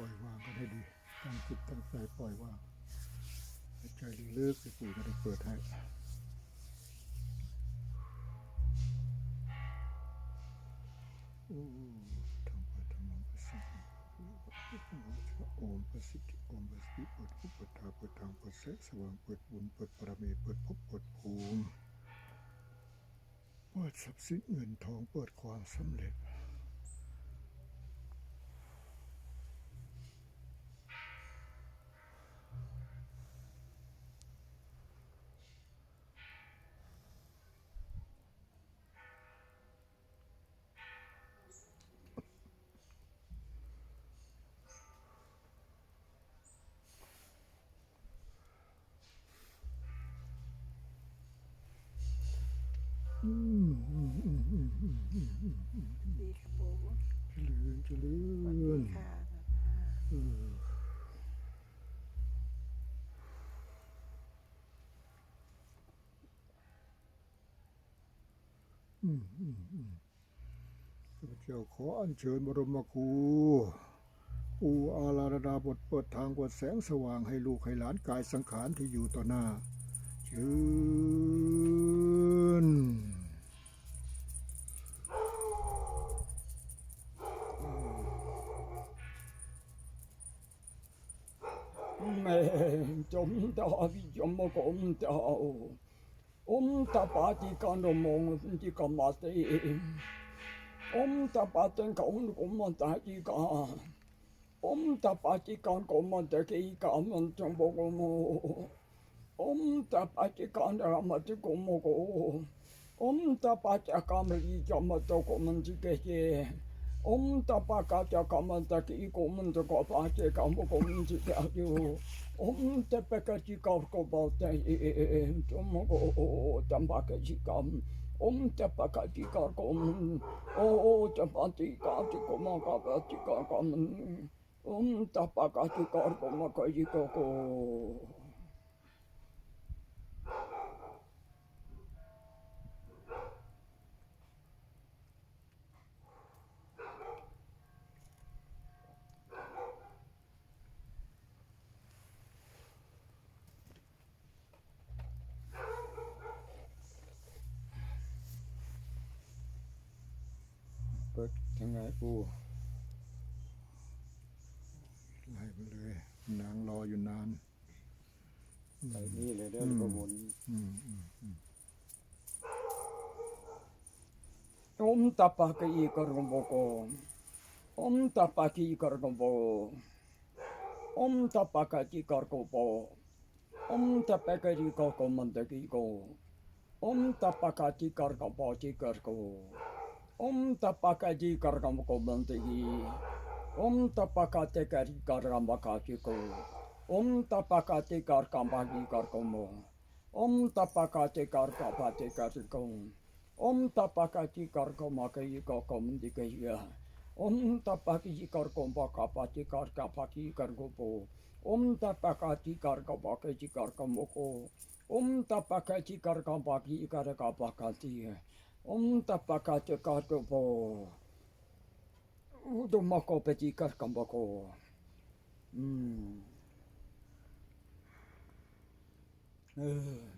ล่อยวางกันให้ดีตั้งจิตตั้งใจปล่อยวางหายใจลึกๆสิปู่จะได้เปิดให้โอ้ธรรมะธรรมะปสิทธิโอมประสิทธิโอมประสิทธิเปิดภพเปิดทาเปิดทางเปิดแสงสว่างเปิดบุญเปิดปรมีเปิดภพเปิดภูมิเปิดทรัพย์สินเงินทองเปิดความสำเร็จ ข้าพเจ้าขออัญเชิญบรมครูอูอาราดาบทเปิดทางกวดแสงสว่างให้ลูกให้หลานกายสังขารที่อยู่ต่อหน้าเชิญแม่จมตาวิจมกมตาอมกันดามาเตอมตา Om tapati kanomong ti kamate. Om tapaten kaun kumata ti ka. Om tapati kan kumata ki kaman tumbogomo. Om tapati kan ramati kumogo. Om tapati kamri kamata kumanti kehe. om ta pa ka ta ka man ta ki ko mun ta ko pa ke ka mo ko mun ji ka ju om ta pa ka ji ka ko batei e to mo ko o o ta pa ka ji kam. om ta pa ka ji ka ko mun o o ta pa ti ka ti ko ma ka pa ti ka ka mun om ta pa ka ji ka ko ma ka ji koko. ก็ทั้งหลายปูไล่ไปเลย นางรออยู่นานไส่นี่เลยเดินก็หมนอืมมตาปากีกรมโบกอมตาปากีกรมโบอมตาปากกีกรกโบอมตาปากกีกรกมันตะกีโกอมตาปากกีกรกโบจีกรกโบ Om tapakati kargam ko bantegi. Om tapakate kari kargam bakati ko. Om tapakate kargam kar karkomo. Om tapakate kargam bate karkom. Om tapakati kargam makai kokom dikaya. Om tapakati kargam bakapati kar kargopo. Om tapakati kargam kar karkomoko. Om tapakati kar bagi karkapakati. 온다 바깥에 가두고 우도 먹고 배지 가서 먹고 음.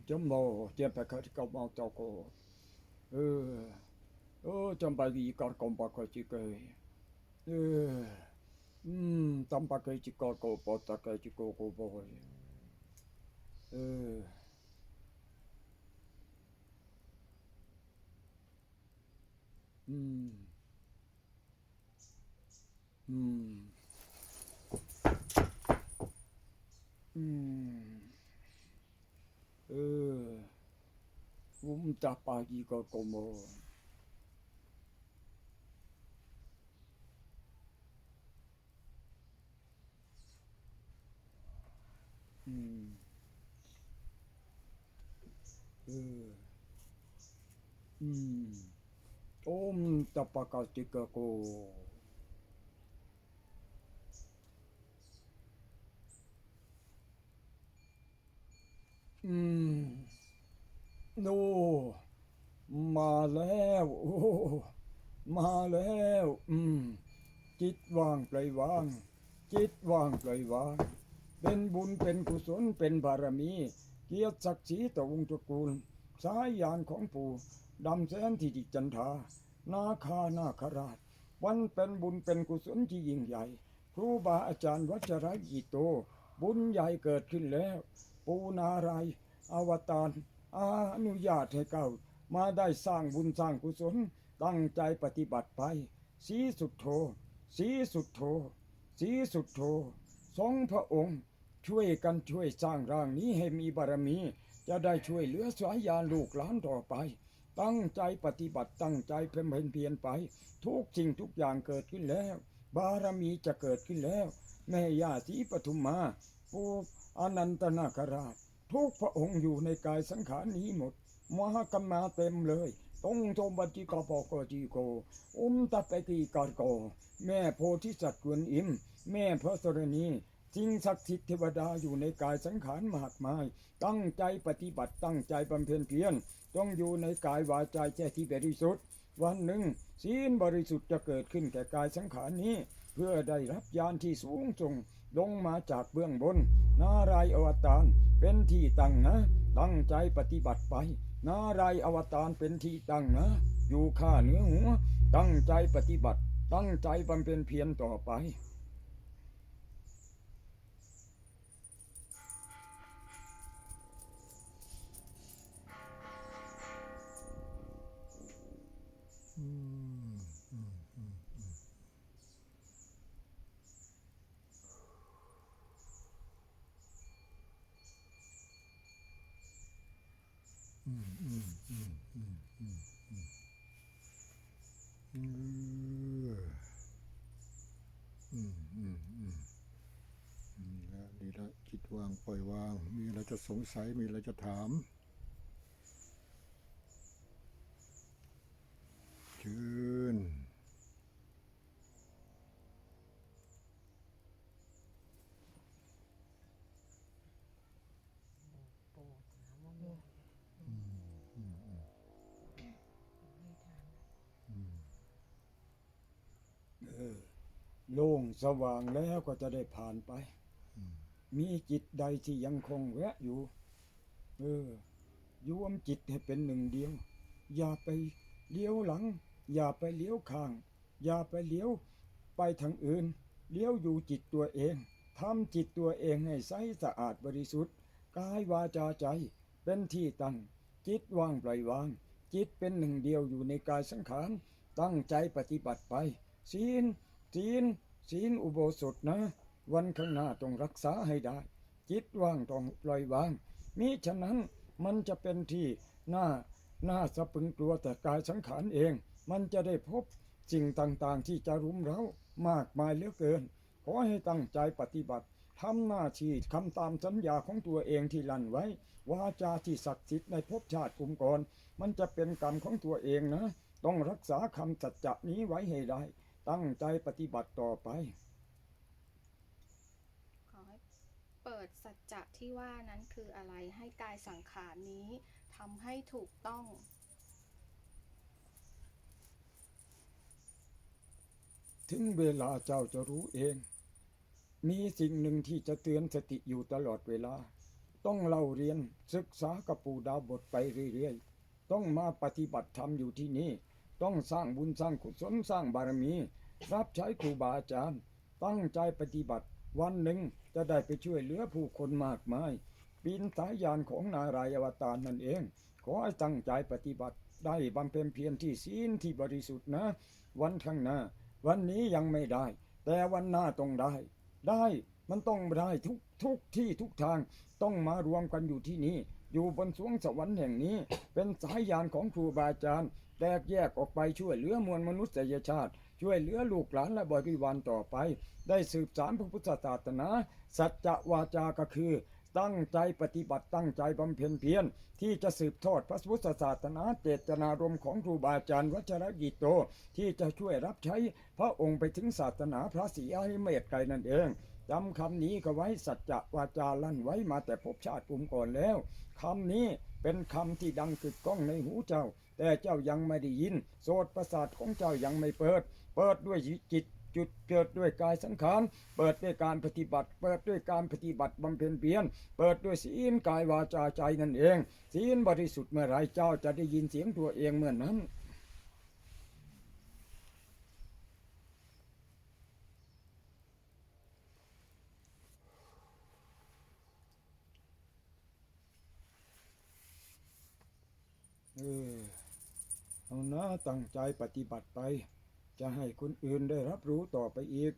좀뭐 제발 가서 먹자고 어 잠바기 이걸 꼼박고 지금 음, 땀바까지 꺾고, 뻗다까지 꺾고, 보고. 에. 음. 음. 음. 어. 움따빠기 같고 뭐. 음. 어. 음. Om tapakatika ko. Mm. โอ้มาแล้ว โอ้ มาแล้ว อืม จิตว่างปล่อยวาง จิตว่างปล่อยวาง เป็นบุญเป็นกุศลเป็นบารมี เกียรติศักดิ์ศรีต่อวงศ์ตระกูล สายยานของปู่ ดำแสนทิติจันทานาคานาคราช วันเป็นบุญเป็นกุศลที่ยิ่งใหญ่ ครูบาอาจารย์วัชรยิโต บุญใหญ่เกิดขึ้นแล้ว ปูนารายอวตารอานุญาตให้เก้ามาได้สร้างบุญสร้างกุศล ตั้งใจปฏิบัติไป สีสุดโท สีสุดโท สีสุดโทสองพระองค์ ช่วยกันช่วยสร้างร่างนี้ให้มีบารมี จะได้ช่วยเหลือสายยาลูกหลานต่อไป ตั้งใจปฏิบัติตั้งใจเพียรเพียรไป ทุกสิ่งทุกอย่างเกิดขึ้นแล้ว บารมีจะเกิดขึ้นแล้ว แม่ย่าศรีปทุมมาปูอนันตนาคราช ทุกพระองค์อยู่ในกายสังขารนี้หมดมหากรรมาเต็มเลยตรงโทบัจิกาปอกจีโก อุมตะไปกีกาโก แม่โพธิสัตว์กวนอิม แม่พระสรณีสิ่งศักดิ์สิทธิ์เทวดาอยู่ในกายสังขารมากมาย ตั้งใจปฏิบัติตั้งใจบำเพ็ญเพียร ต้องอยู่ในกายวาจาใจที่บริสุทธิ์ วันหนึ่งศีลบริสุทธิ์จะเกิดขึ้นแก่กายสังขารนี้ เพื่อได้รับยานที่สูงส่งลงมาจากเบื้องบน นารายอวตารเป็นที่ตั้งนะ ตั้งใจปฏิบัติไป นารายอวตารเป็นที่ตั้งนะ อยู่ข้าเหนือหัว ตั้งใจปฏิบัติ ตั้งใจบำเพ็ญเพียรต่อไป อืมอืมอืมนี่ละนี่ละจิตวางปล่อยวาง มีอะไรจะสงสัยมีอะไรจะถาม โล่งสว่างแล้วก็จะได้ผ่านไป มีจิตใดที่ยังคงแวะอยู่ เออยวมจิตให้เป็นหนึ่งเดียว อย่าไปเลี้ยวหลัง อย่าไปเลี้ยวข้าง อย่าไปเลี้ยวไปทางอื่น เลี้ยวอยู่จิตตัวเองทำจิตตัวเองให้ใสสะอาดบริสุทธิ์กายวาจาใจ เป็นที่ตั้ง จิตว่างปล่อยวาง จิตเป็นหนึ่งเดียวอยู่ในกายสังขาร ตั้งใจปฏิบัติไปศีล ศีลศีลอุโบสถนะ วันข้างหน้าต้องรักษาให้ได้ จิตว่างต้องปล่อยวางมิฉะนั้นมันจะเป็นที่หน่าหน่าสะพึงกลัวแต่กายสังขารเอง มันจะได้พบสิ่งต่างๆที่จะรุมเร้ามากมายเหลือเกิน ขอให้ตั้งใจปฏิบัติทำหน้าที่คำตามสัญญาของตัวเองที่ลั่นไว้ วาจาที่ศักดิ์สิทธิ์ในภพชาติกลุ่มก่อนมันจะเป็นกรรมของตัวเองนะ ต้องรักษาคำสัจจะนี้ไว้ให้ได้ ตั้งใจปฏิบัติต่อไป ขอให้เปิดสัจจะที่ว่านั้นคืออะไรให้กายสังขารนี้ทำให้ถูกต้อง ถึงเวลาเจ้าจะรู้เอง มีสิ่งหนึ่งที่จะเตือนสติอยู่ตลอดเวลา ต้องเล่าเรียนศึกษากับปู่ดาวบทไปเรื่อยๆ ต้องมาปฏิบัติธรรมอยู่ที่นี่ ต้องสร้างบุญสร้างกุศลสร้างบารมี รับใช้ครูบาอาจารย์ ตั้งใจปฏิบัติ วันหนึ่งจะได้ไปช่วยเหลือผู้คนมากมายปีนสายยานของนารายณ์อวตารนั่นเอง ขอให้ตั้งใจปฏิบัติ ได้บำเพ็ญเพียรที่ศีลที่บริสุทธิ์นะ วันข้างหน้า วันนี้ยังไม่ได้ แต่วันหน้าต้องได้ ได้มันต้องได้ทุก ทุกที่ทุกทางต้องมารวมกันอยู่ที่นี่อยู่บนสวงสวรรค์แห่งนี้ เป็นสายยานของครูบาอาจารย์ แตกแยกออกไปช่วยเหลือมวลมนุษยชาติ ช่วยเหลือลูกหลานและบริวารต่อไป ได้สืบสารพระพุทธศาสนา สัจวาจาก็คือตั้งใจปฏิบัติตั้งใจบำเพ็ญเพียรที่จะสืบทอดพระพุทธศาสนาเจตนารมณ์ของครูบาอาจารย์วัชรกิโต ที่จะช่วยรับใช้พระองค์ไปถึงศาสนาพระศรีอริเมตไกรนั่นเอง จำคำนี้ก็ไว้สัจจะวาจาลั่นไว้มาแต่ภพชาติปุ่มก่อนแล้วคำนี้เป็นคำที่ดังกึกก้องในหูเจ้า แต่เจ้ายังไม่ได้ยิน โสตประสาทของเจ้ายังไม่เปิด เปิดด้วยจิตจุดเกิดด้วยกายสังขาร เปิดด้วยการปฏิบัติ เปิดด้วยการปฏิบัติบำเพ็ญเพียร เปิดด้วยศีลกายวาจาใจนั่นเอง ศีลบริสุทธิ์เมื่อไรเจ้าจะได้ยินเสียงตัวเองเมื่อนนั้น ออเอานะตั้งใจปฏิบัติไป จะให้คนอื่นได้รับรู้ต่อไปอีก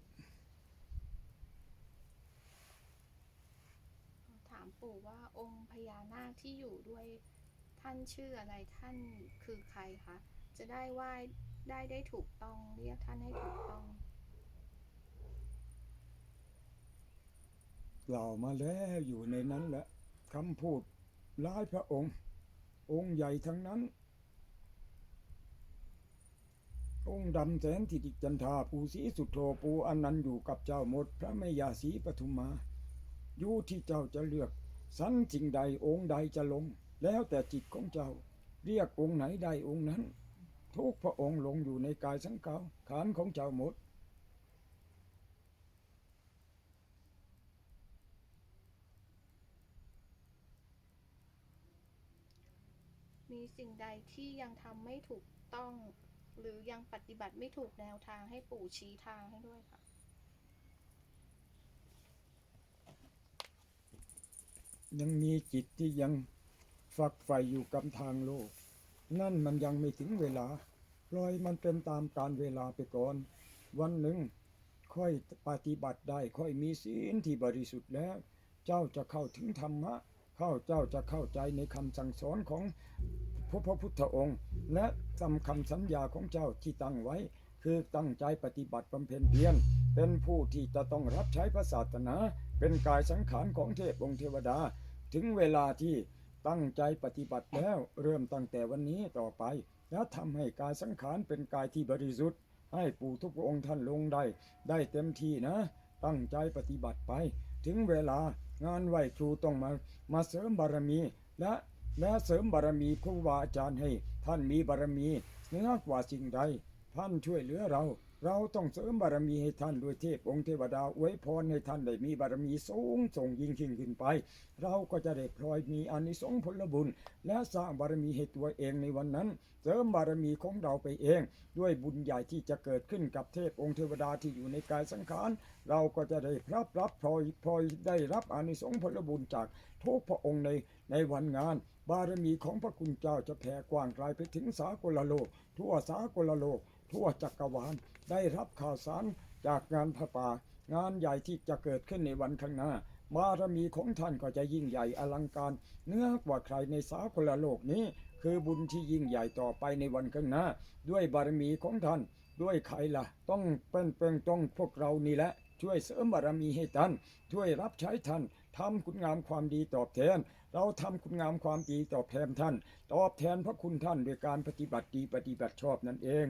ถามปู่ว่าองค์พญานาคที่อยู่ด้วยท่านชื่ออะไรท่านคือใครคะจะได้ไหว้ได้ได้ถูกต้องเรียกท่านให้ถูกต้องกล่าวมาแล้วอยู่ในนั้นแหละคำพูดร้ายพระองค์ องค์ใหญ่ทั้งนั้น องค์ดำแสนทิติจันทาปูศรีสุดโธปูอนันต์อยู่กับเจ้าหมด พระแม่ยาศีปทุมมา อยู่ที่เจ้าจะเลือก สันสิ่งใดองค์ใดจะลง แล้วแต่จิตของเจ้า เรียกองค์ไหนได้องค์นั้น ทุกพระองค์ลงอยู่ในกายสังขารขานของเจ้าหมด สิ่งใดที่ยังทำไม่ถูกต้อง หรือยังปฏิบัติไม่ถูกแนวทางให้ปู่ชี้ทางให้ด้วยค่ะ ยังมีจิตที่ยังฝักใฝ่อยู่กับทางโลก นั่นมันยังไม่ถึงเวลาปล่อยมันเป็นตามการเวลาไปก่อน วันหนึ่ง ค่อยปฏิบัติได้ค่อยมีศีลที่บริสุทธิ์แล้ว เจ้าจะเข้าถึงธรรมะ เข้าเจ้าจะเข้าใจในคำสั่งสอนของ พระพระพุทธองค์ และทำคำสัญญาของเจ้าที่ตั้งไว้ คือตั้งใจปฏิบัติบำเพ็ญเพียรเป็นผู้ที่จะต้องรับใช้พระศาสนา เป็นกายสังขารของเทพองค์เทวดา ถึงเวลาที่ตั้งใจปฏิบัติแล้วเริ่มตั้งแต่วันนี้ต่อไป แล้วทำให้กายสังขารเป็นกายที่บริสุทธิ์ ให้ปู่ทุกองค์ท่านลงได้ ได้เต็มที่นะ ตั้งใจปฏิบัติไป ถึงเวลางานไหวครูต้องมามาเสริมบารมีและ และเสริมบารมีครูบาอาจารย์ให้ ท่านมีบารมีเหนือกว่าสิ่งใด ท่านช่วยเหลือเรา เราต้องเสริมบารมีให้ท่านด้วยเทพองค์เทวดาอวยพรให้ท่านได้มีบารมีสูงส่งยิ่งขึ้นขึ้นไป เราก็จะได้พลอยมีอานิสงส์ผลบุญ และสร้างบารมีให้ตัวเองในวันนั้น เสริมบารมีของเราไปเอง ด้วยบุญใหญ่ที่จะเกิดขึ้นกับเทพองค์เทวดาที่อยู่ในกายสังขารเราก็จะได้รับรับพลอยพลอยได้รับอานิสงส์ผลบุญจากทุกพระองค์ในในวันงาน บารมีของพระคุณเจ้าจะแผ่กว้างไกลไปถึงสากลโลก ทั่วสากลโลก ทั่วจักรวาล ได้รับข่าวสารจากงานพระป่างานใหญ่ที่จะเกิดขึ้นในวันข้างหน้า บารมีของท่านก็จะยิ่งใหญ่อลังการเหนื้อกว่าใครในสากลโลกนี้ คือบุญที่ยิ่งใหญ่ต่อไปในวันข้างหน้า ด้วยบารมีของท่าน ด้วยใครล่ะ ต้องเป็นเป็นต้องพวกเรานี่แหละ ช่วยเสริมบารมีให้ท่าน ช่วยรับใช้ท่านทำคุณงามความดีตอบแทน เราทำคุณงามความดีตอบแทนท่าน ตอบแทนพระคุณท่านด้วยการปฏิบัติดีปฏิบัติชอบนั่นเอง